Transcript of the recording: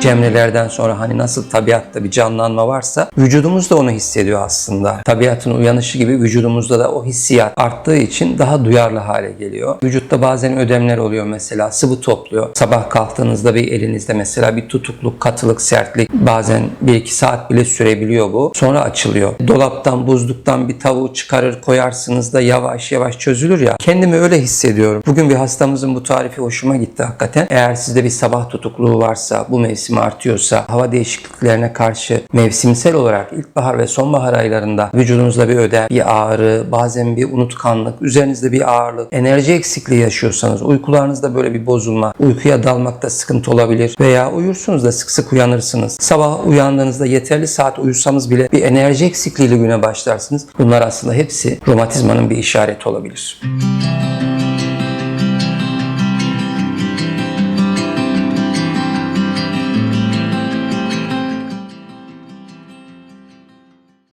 cemrelerden sonra hani nasıl tabiatta bir canlanma varsa vücudumuz da onu hissediyor aslında. Tabiatın uyanışı gibi vücudumuzda da o hissiyat arttığı için daha duyarlı hale geliyor. Vücutta bazen ödemler oluyor mesela sıvı topluyor. Sabah kalktığınızda bir elinizde mesela bir tutukluk, katılık, sertlik bazen 1-2 saat bile sürebiliyor bu. Sonra açılıyor. Dolaptan, buzluktan bir tavuğu çıkarır koyarsınız da yavaş yavaş çözülür ya. Kendimi öyle hissediyorum. Bugün bir hastamızın bu tarifi hoşuma gitti hakikaten. Eğer sizde bir sabah tutukluğu varsa, bu mevsim artıyorsa, hava değişikliklerine karşı mevsimsel olarak ilkbahar ve sonbahar aylarında vücudunuzda bir ödem, bir ağrı, bazen bir unutkanlık, üzerinizde bir ağırlık, enerji eksikliği yaşıyorsanız, uykularınızda böyle bir bozulma, uykuya dalmakta sıkıntı olabilir veya uyursunuz da sık sık uyanırsınız. Sabah uyandığınızda yeterli saat uyusanız bile bir enerji eksikliğiyle güne başlarsınız. Bunlar aslında hepsi romatizmanın bir işareti olabilir.